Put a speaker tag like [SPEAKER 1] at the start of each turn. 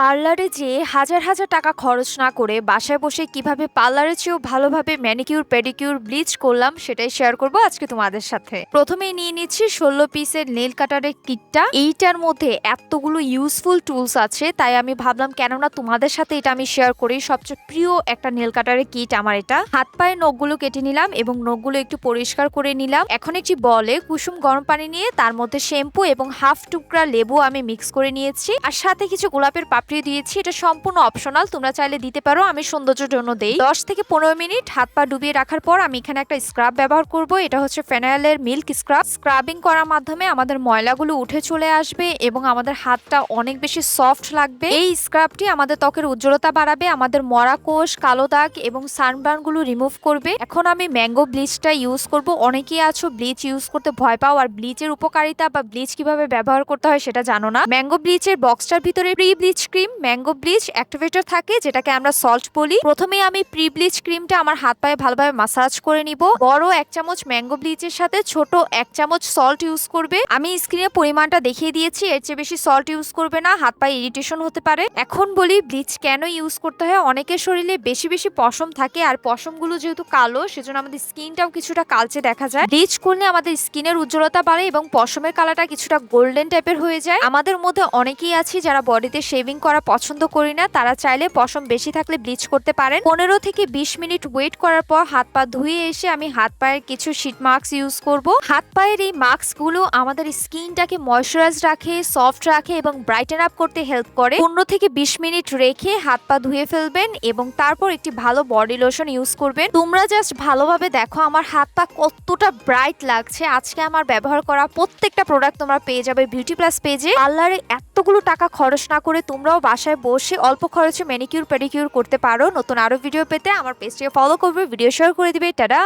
[SPEAKER 1] পার্লারে যেয়ে হাজার হাজার টাকা খরচ না করে বাসায় বসে কীভাবে পার্লারের চেয়েও ভালোভাবে ম্যানিকিউর, পেডিকিউর, ব্লিচ করলাম সেটাই শেয়ার করব আজকে তোমাদের সাথে। প্রথমেই নিয়ে নিচ্ছি ষোলো পিসের নেল কাটারের কিটটা এইটার মধ্যে এতগুলো ইউজফুল টুলস আছে, তাই আমি ভাবলাম কেননা তোমাদের সাথে এটা আমি শেয়ার করি, সবচেয়ে প্রিয় একটা নেল কাটারের কিট আমার এটা। হাত পায়ের নখগুলো কেটে নিলাম এবং নখগুলো একটু পরিষ্কার করে নিলাম। এখন একটি বলে কুসুম গরম পানি নিয়ে তার মধ্যে শ্যাম্পু এবং হাফ টুকরা লেবু আমি মিক্স করে নিয়েছি। আর সাথে কিছু গোলাপের পাপড়ি দিয়েছি, এটা সম্পূর্ণ অপশনাল তোমরা চাইলে দিতে পারো, আমি সৌন্দর্যের জন্য দেই। দশ থেকে পনেরো মিনিট হাত পা ডুবিয়ে রাখার পর আমি এখানে একটা স্ক্রাব ব্যবহার করব, এটা হচ্ছে ফেনাইলের মিল্ক স্ক্রাব স্ক্রাবিং করার মাধ্যমে আমাদের ময়লাগুলো উঠে চলে আসবে এবং আমাদের হাতটা অনেক বেশি সফট লাগবে। এই স্ক্রাবটি আমাদের ত্বকের উজ্জ্বলতা বাড়াবে, আমাদের মরা কোষ, কালো দাগ এবং সানবার্নগুলো রিমুভ করবে। এখন আমি ম্যাঙ্গো ব্লিচটা ইউজ করব, অনেকেই আছো ব্লিচ ইউজ করতে ভয় পাও, আর ব্লিচের উপকারিতা বা ব্লিচ কীভাবে ব্যবহার করতে হয় সেটা জানো না। ম্যাঙ্গো ব্লিচের বক্সটার ভিতরে pre bleach cream mango bleach activator থাকে, যেটাকে আমরা সল্ট বলি। প্রথমে আমি প্রি ব্লিচ ক্রিমটা আমার হাত পায়ে ভালোভাবে মাসাজ করে নিব। বড় এক চামচ ম্যাঙ্গো ব্লিচের সাথে ছোট এক চামচ সল্ট ইউজ করবে। আমি স্ক্রিনে পরিমাণটা দেখিয়ে দিয়েছি, এর চেয়ে বেশি সল্ট ইউজ করবে না, হাত পায়ে ইরিটেশন হতে পারে। এখন বলি ব্লিচ কেন ইউজ করতে হয়? অনেকের শরীরে বেশি বেশি পশম থাকে, আর পশমগুলো যেহেতু কালো, সেজন্য আমাদের স্কিনটাও কিছুটা কালচে দেখা যায়। ব্লিচ করলে আমাদের স্কিনের উজ্জ্বলতা বাড়ে এবং পশমের কালারটা কিছুটা গোল্ডেন টাইপের হয়ে যায়। আমাদের মধ্যে অনেকেই আছি যারা বডিতে শেভিং করা পছন্দ করি না, তারা চাইলে পশম বেশি থাকলে ব্লিচ করতে পারেন। পনেরো থেকে বিশ মিনিট ওয়েট করার পর হাত পা ধুয়ে এসে আমি হাত পায়ের কিছু শীট মাস্ক ইউজ করব। হাত পায়ের এই মাস্কগুলো আমাদের স্কিনটাকে ময়শ্চারাইজ রাখে সফট রাখে এবং ব্রাইটেন আপ করতে হেল্প করে। পনেরো থেকে বিশ মিনিট রেখে হাত পা ধুয়ে ফেলবেন এবং তারপর একটি ভালো বডি লোশন ইউজ করবেন। তোমরা জাস্ট ভালোভাবে দেখো আমার হাত পা কতটা ব্রাইট লাগছে। আজকে আমার ব্যবহার করা প্রত্যেকটা প্রোডাক্ট তোমরা পেয়ে যাবে বিউটি প্লাস পেজে পার্লারে এতগুলো টাকা খরচ না করে তোমরাও বাসায় বসে অল্প খরচে ম্যানিকিউর প্যানিকিউর করতে পারো। নতুন আরও ভিডিও পেতে আমার পেজটিকে ফলো করবে ভিডিও শেয়ার করে দিবে। টাটা!